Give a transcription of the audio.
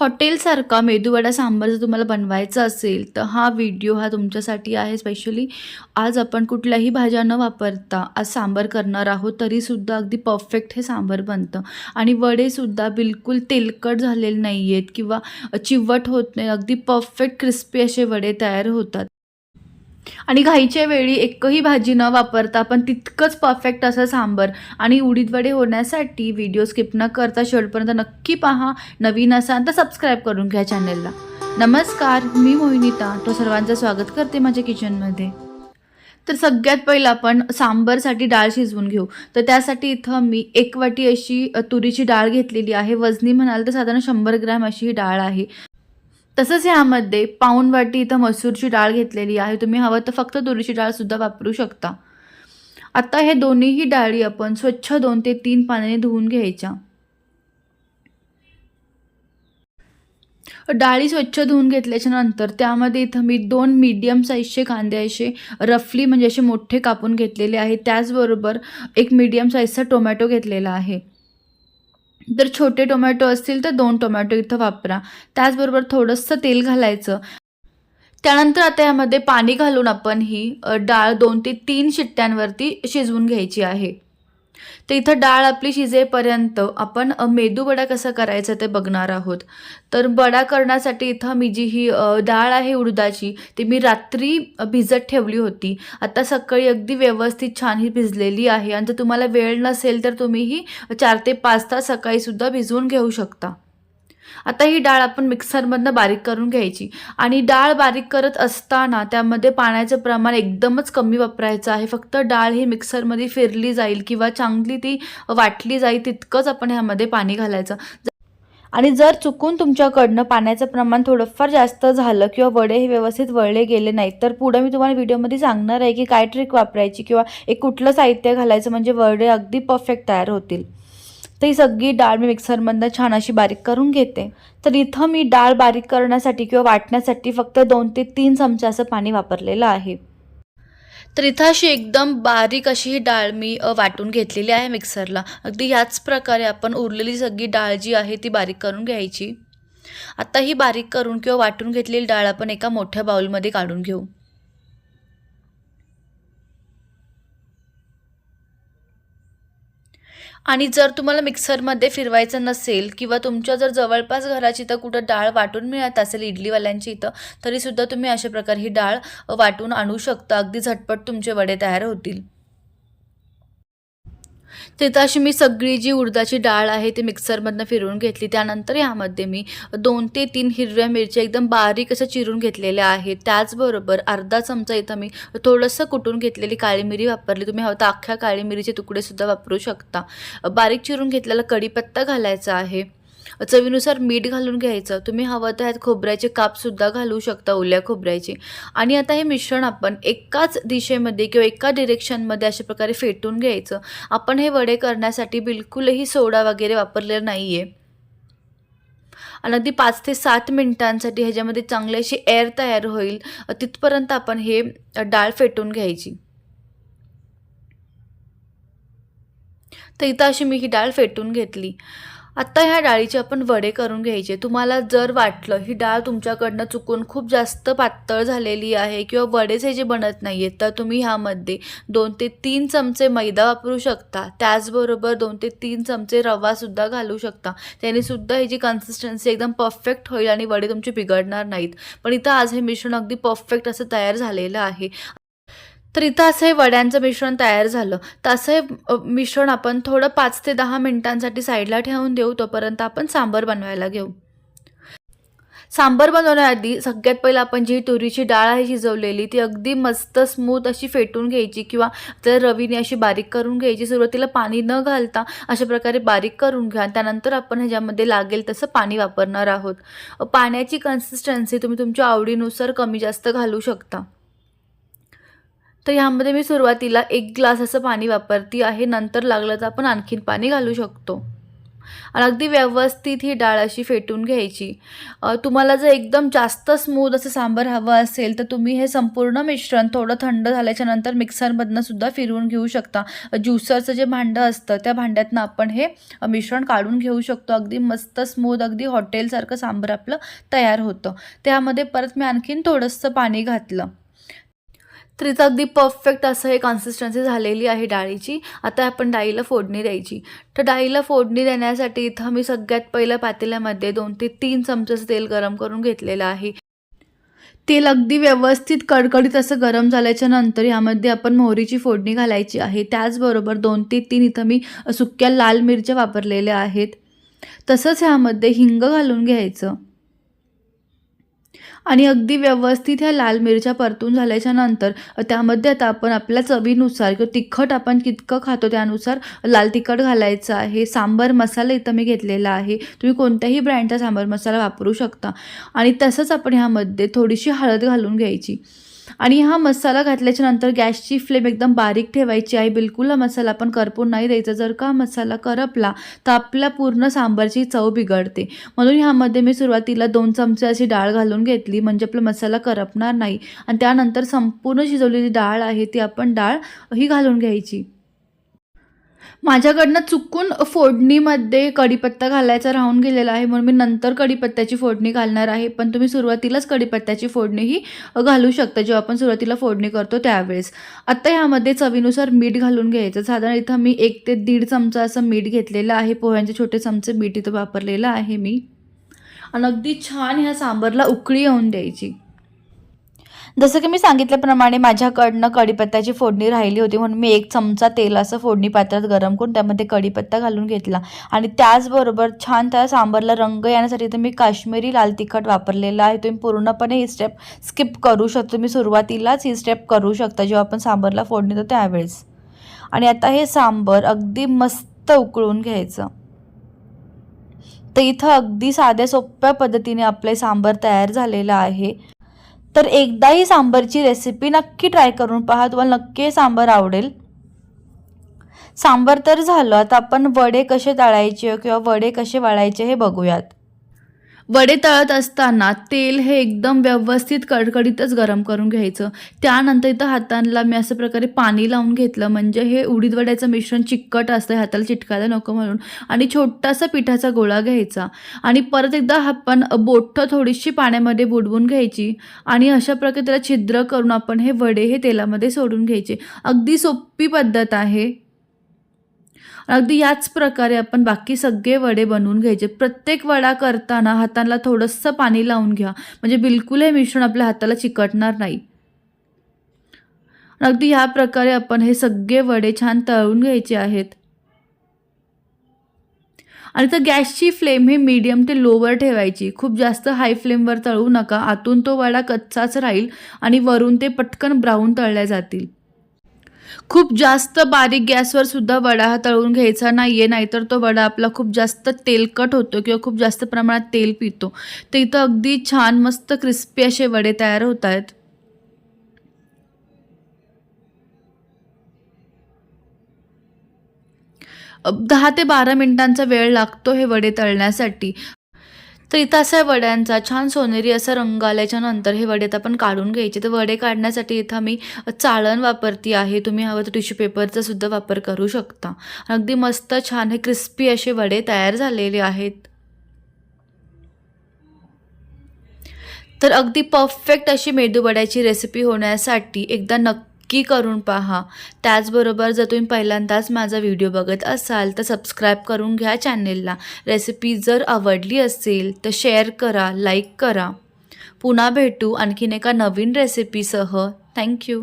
हॉटेलसारखा मेदूवडा सांबार जर तुम्हाला बनवायचा असेल तर हा व्हिडिओ हा तुमच्यासाठी आहे स्पेशली आज आपण कुठल्याही भाज्या न वापरता आज सांबार करणार आहोत तरीसुद्धा अगदी परफेक्ट हे सांबार बनतं. आणि वडेसुद्धा बिलकुल तेलकट झालेले नाही आहेत किंवा चिवट होत नाही अगदी परफेक्ट क्रिस्पी असे वडे तयार होतात. आणि घाईच्या वेळी एकही भाजी न वापरता आपण तितकंच परफेक्ट असं सांबर आणि उडीद वडे होण्यासाठी व्हिडिओ स्किप न करता शेवटपर्यंत नक्की पहा. नवीन असाल तर सबस्क्राईब करून घ्या चॅनलला नमस्कार मी मोहिनीता. तो सर्वांचं स्वागत करते माझ्या किचनमध्ये तर सगळ्यात पहिलं आपण सांबरसाठी डाळ शिजवून घेऊ. तर त्यासाठी इथं मी एक वाटी अशी तुरीची डाळ घेतलेली आहे. वजनी म्हणाल तर साधारण शंभर ग्रॅम अशी ही डाळ आहे. तसंच यामध्ये पाऊण वाटी इथं मसूरची डाळ घेतलेली आहे. तुम्ही हवं तर फक्त तुरीची डाळसुद्धा वापरू शकता. आता हे दोन्हीही डाळी आपण स्वच्छ दोन ते तीन पाण्याने धुवून घ्यायच्या. डाळी स्वच्छ धुवून घेतल्याच्या नंतर त्यामध्ये इथं मी दोन मीडियम साईजचे कांदे असे रफली म्हणजे असे मोठे कापून घेतलेले आहे त्याचबरोबर एक मीडियम साईजचा टोमॅटो घेतलेला आहे. जर छोटे टोमॅटो असतील तर दोन टोमॅटो इथं वापरा. त्याचबरोबर थोडंसं तेल घालायचं. त्यानंतर आता यामध्ये पाणी घालून आपण ही डाळ दोन ते तीन शिट्ट्यांवरती शिजवून घ्यायची आहे. तर इथं डाळ आपली शिजेपर्यंत आपण मेदूबडा मेदू वडा कसा करायचा ते बघणार आहोत. तर वडा करण्यासाठी इथं मी जी ही डाळ आहे उडदाची ती मी रात्री भिजत ठेवली होती. आता सकाळी अगदी व्यवस्थित छान ही भिजलेली आहे. आणि जर तुम्हाला वेळ नसेल तर तुम्ही ही चार ते पाच तास सकाळीसुद्धा भिजवून घेऊ शकता. आता ही डाळ आपण मिक्सरमधनं बारीक करून घ्यायची. आणि डाळ बारीक करत असताना त्यामध्ये पाण्याचं प्रमाण एकदमच कमी वापरायचं आहे. फक्त डाळ ही मिक्सरमध्ये फिरली जाईल किंवा चांगली ती वाटली जाईल तितकंच आपण ह्यामध्ये पाणी घालायचं. आणि जर चुकून तुमच्याकडनं पाण्याचं प्रमाण थोडंफार जास्त झालं किंवा वडे हे व्यवस्थित वळले गेले नाहीत तर पुढं मी तुम्हाला व्हिडिओमध्ये सांगणार आहे की काय ट्रिक वापरायची किंवा एक कुठलं साहित्य घालायचं म्हणजे वडे अगदी परफेक्ट तयार होतील. तर ही सगळी डाळ मी मिक्सरमधनं छान अशी बारीक करून घेते. तर इथं मी डाळ बारीक करण्यासाठी किंवा वाटण्यासाठी फक्त दोन ते तीन चमचे असं पाणी वापरलेलं आहे. तर इथं अशी एकदम बारीक अशी ही डाळ मी वाटून घेतलेली आहे मिक्सरला. अगदी याच प्रकारे आपण उरलेली सगळी डाळ जी आहे ती बारीक करून घ्यायची. आता ही बारीक करून किंवा वाटून घेतलेली डाळ आपण एका मोठ्या बाऊलमध्ये काढून घेऊ. आणि जर तुम्हाला मिक्सरमध्ये फिरवायचं नसेल किंवा तुमच्या जर जवळपास घराची इथं कुठं डाळ वाटून मिळत असेल इडलीवाल्यांची इथं तरीसुद्धा तुम्ही अशा प्रकारे ही डाळ वाटून आणू शकता. अगदी झटपट तुमचे वडे तयार होतील. तिथं अशी मी सगळी जी उडदाची डाळ आहे ती मिक्सरमधनं फिरवून घेतली. त्यानंतर यामध्ये मी दोन ते तीन हिरव्या मिरच्या एकदम बारीक असं चिरून घेतलेल्या आहेत. त्याचबरोबर अर्धा चमचा इथं मी थोडंसं कुटून घेतलेली काळी मिरी वापरली. तुम्ही हवं तर अख्ख्या काळी मिरीचे तुकडेसुद्धा वापरू शकता. बारीक चिरून घेतलेला कढीपत्ता घालायचा आहे. चवीनुसार मीठ घालून घ्यायचं. तुम्ही हवं तर ह्यात खोबऱ्याचे कापसुद्धा घालू शकता ओल्या खोबऱ्याचे. आणि आता हे मिश्रण आपण एकाच दिशेमध्ये किंवा एका डिरेक्शनमध्ये अशा प्रकारे फेटून घ्यायचं. आपण हे वडे करण्यासाठी बिलकुलही सोडा वगैरे वापरलेला नाही आहे आणि अगदी पाच ते सात मिनिटांसाठी ह्याच्यामध्ये चांगली अशी एअर तयार होईल. तिथपर्यंत आपण हे डाळ फेटून घ्यायची. तर इथं अशी मी ही डाळ फेटून घेतली. आत्ता ह्या डाळीचे आपण वडे करून घ्यायचे. तुम्हाला जर वाटलं ही डाळ तुमच्याकडनं चुकून खूप जास्त पातळ झालेली आहे किंवा वडेच हे जे बनत नाही आहेत तर तुम्ही ह्यामध्ये दोन ते तीन चमचे मैदा वापरू शकता. त्याचबरोबर दोन ते तीन चमचे रवासुद्धा घालू शकता. त्यानेसुद्धा ह्याची ही जी कन्सिस्टन्सी एकदम परफेक्ट होईल आणि वडे तुमचे बिघडणार नाहीत. पण इथं आज हे मिश्रण अगदी परफेक्ट असं तयार झालेलं आहे. तर इथं असं हे वड्यांचं मिश्रण तयार झालं. तर असं हे मिश्रण आपण थोडं पाच ते दहा मिनिटांसाठी साईडला ठेवून देऊ तोपर्यंत आपण सांबर बनवायला घेऊ. सांबर बनवण्याआधी सगळ्यात पहिलं आपण जी तुरीची डाळ आहे शिजवलेली ती अगदी मस्त स्मूथ अशी फेटून घ्यायची किंवा तर रवीने अशी बारीक करून घ्यायची सुरुवातीला पाणी न घालता अशा प्रकारे बारीक करून घ्या. त्यानंतर आपण ह्याच्यामध्ये लागेल तसं पाणी वापरणार आहोत. पाण्याची कन्सिस्टन्सी तुम्ही तुमच्या आवडीनुसार कमी जास्त घालू शकता. तर ह्यामध्ये मी सुरुवातीला एक ग्लास असं पाणी वापरती आहे. नंतर लागलं तर आपण आणखीन पाणी घालू शकतो. आणि अगदी व्यवस्थित ही डाळ अशी फेटून घ्यायची. तुम्हाला जर एकदम जास्त स्मूथ असं सांबार हवं असेल तर तुम्ही हे संपूर्ण मिश्रण थोडं थंड झाल्याच्यानंतर मिक्सरमधनं सुद्धा फिरवून घेऊ शकता. ज्युसरचं जे भांडं असतं त्या भांड्यातनं आपण हे मिश्रण काढून घेऊ शकतो. अगदी मस्त स्मूथ अगदी हॉटेलसारखं सांबार आपलं तयार होतं. त्यामध्ये परत मी आणखीन थोडंसं पाणी घातलं. तर इथं अगदी परफेक्ट असं हे कन्सिस्टन्सी झालेली आहे डाळीची. आता आपण डाळीला फोडणी द्यायची. तर डाळीला फोडणी देण्यासाठी इथं मी सगळ्यात पहिल्या पातेल्यामध्ये दोन ते तीन चमचेचं तेल गरम करून घेतलेलं आहे. तेल अगदी व्यवस्थित कडकडीत असं गरम झाल्याच्यानंतर यामध्ये आपण मोहरीची फोडणी घालायची आहे. त्याचबरोबर दोन ते तीन इथं मी सुक्या लाल मिरच्या वापरलेल्या आहेत. तसंच ह्यामध्ये हिंग घालून घ्यायचं. आणि अगदी व्यवस्थित ह्या लाल मिरच्या परतून झाल्याच्यानंतर त्यामध्ये आता आपण आपल्या चवीनुसार किंवा तिखट आपण कितकं खातो त्यानुसार लाल तिखट घालायचं आहे सांबार मसाला इथं मी घेतलेला आहे. तुम्ही कोणत्याही ब्रँडचा सांबार मसाला वापरू शकता. आणि तसंच आपण ह्यामध्ये थोडीशी हळद घालून घ्यायची. आणि हा मसाला घातल्याच्या नंतर गॅसची फ्लेम एकदम बारीक ठेवायची आहे. बिलकुल हा मसाला आपण करपून नाही द्यायचा. जर का मसाला करपला तर आपल्या पूर्ण सांबारची चव बिघडते. म्हणून ह्यामध्ये मी सुरुवातीला दोन चमचे अशी डाळ घालून घेतली. म्हणजे आपला मसाला करपणार नाही. आणि त्यानंतर संपूर्ण शिजवलेली डाळ आहे ती आपण डाळ ही घालून घ्यायची. माझ्याकडनं चुकून फोडणीमध्ये कढीपत्ता घालायचा राहून गेलेला आहे. म्हणून मी नंतर कढीपत्त्याची फोडणी घालणार आहे. पण तुम्ही सुरुवातीलाच कढीपत्त्याची फोडणी ही घालू शकता जेव्हा आपण सुरुवातीला फोडणी करतो त्यावेळेस. आता ह्यामध्ये चवीनुसार मीठ घालून घ्यायचं. साधारण इथं मी एक ते दीड चमचा असं मीठ घेतलेलं आहे. पोह्यांचे छोटे चमचे मीठ इथं वापरलेलं आहे मी. आणि अगदी छान ह्या सांबारला उकळी येऊन द्यायची. जसं की मी सांगितल्याप्रमाणे माझ्याकडनं कढीपत्त्याची फोडणी राहिली होती म्हणून मी एक चमचा तेल असं फोडणी पात्रात गरम करून त्यामध्ये कढीपत्ता घालून घेतला. आणि त्याचबरोबर छान त्या सांबारला रंग येण्यासाठी तर मी काश्मीरी लाल तिखट वापरलेला आहे. तुम्ही पूर्णपणे ही स्टेप स्किप करू शकतो. तुम्ही सुरुवातीलाच ही स्टेप करू शकता जेव्हा आपण सांबारला फोडणी देतो त्यावेळेस. आणि आता हे सांबर अगदी मस्त उकळून घ्यायचं. तर इथं अगदी साध्या सोप्या पद्धतीने आपले सांबर तयार झालेलं आहे. तर एकदा ही सांबारची रेसिपी नक्की ट्राय करून पहा. तुम्हाला नक्की सांबर आवडेल. सांबार तर झालं. आता आपण वडे कसे तळायचे किंवा वडे कसे वाळायचे हे बघूयात. वडे तळत असताना तेल हे एकदम व्यवस्थित कडकडीतच गरम करून घ्यायचं. त्यानंतर इथं हातांना मी असं प्रकारे पाणी लावून घेतलं. म्हणजे हे उडीद वड्याचं मिश्रण चिकट असतं हाताला चिटकायला नको म्हणून. आणि छोटासा पिठाचा गोळा घ्यायचा. आणि परत एकदा आपण बोठं थोडीशी पाण्यामध्ये बुडवून घ्यायची. आणि अशा प्रकारे त्याला छिद्र करून आपण हे वडे हे तेलामध्ये सोडून घ्यायचे. अगदी सोपी पद्धत आहे. अगदी याच प्रकारे आपण बाकी सगळे वडे बनवून घ्यायचे. प्रत्येक वडा करताना हाताला थोडंसं पाणी लावून घ्या. म्हणजे बिलकुल हे मिश्रण आपल्या हाताला चिकटणार नाही. अगदी ह्या प्रकारे आपण हे सगळे वडे छान तळून घ्यायचे आहेत. आणि तर गॅसची फ्लेम ही मीडियम ते लोवर ठेवायची. खूप जास्त हाय फ्लेमवर तळू नका. आतून तो वडा कच्चाच राहील आणि वरून ते पटकन ब्राऊन तळल्या जातील. खूप जास्त बारीक गॅसवर सुद्धा वडा हा तळून घ्यायचा नाही आहे नाहीतर तो वडा आपला खूप जास्त तेलकट होतो किंवा खूप जास्त प्रमाणात तेल पितो. तर इथं अगदी छान मस्त क्रिस्पी असे वडे तयार होत आहेत. दहा ते बारा मिनिटांचा वेळ लागतो हे वडे तळण्यासाठी. तर इथं असा वड्यांचा. छान सोनेरी असा रंग आल्याच्यानंतर हे वडे तर आपण काढून घ्यायचे. तर वडे काढण्यासाठी इथं मी चाळण वापरती आहे. तुम्ही हवं तर टिश्यू पेपरचा सुद्धा वापर करू शकता. अगदी मस्त छान हे क्रिस्पी असे वडे तयार झालेले आहेत. तर अगदी परफेक्ट अशी मेदूवड्याची रेसिपी होण्यासाठी एकदा नक्की करून पहा. त्याचबरोबर जर तुम्ही पहिल्यांदाच माझा व्हिडिओ बघत असाल तर सबस्क्राईब करून घ्या चॅनेलला रेसिपी जर आवडली असेल तर शेअर करा लाईक करा. पुन्हा भेटू आणखीन एका नवीन रेसिपीसह थँक्यू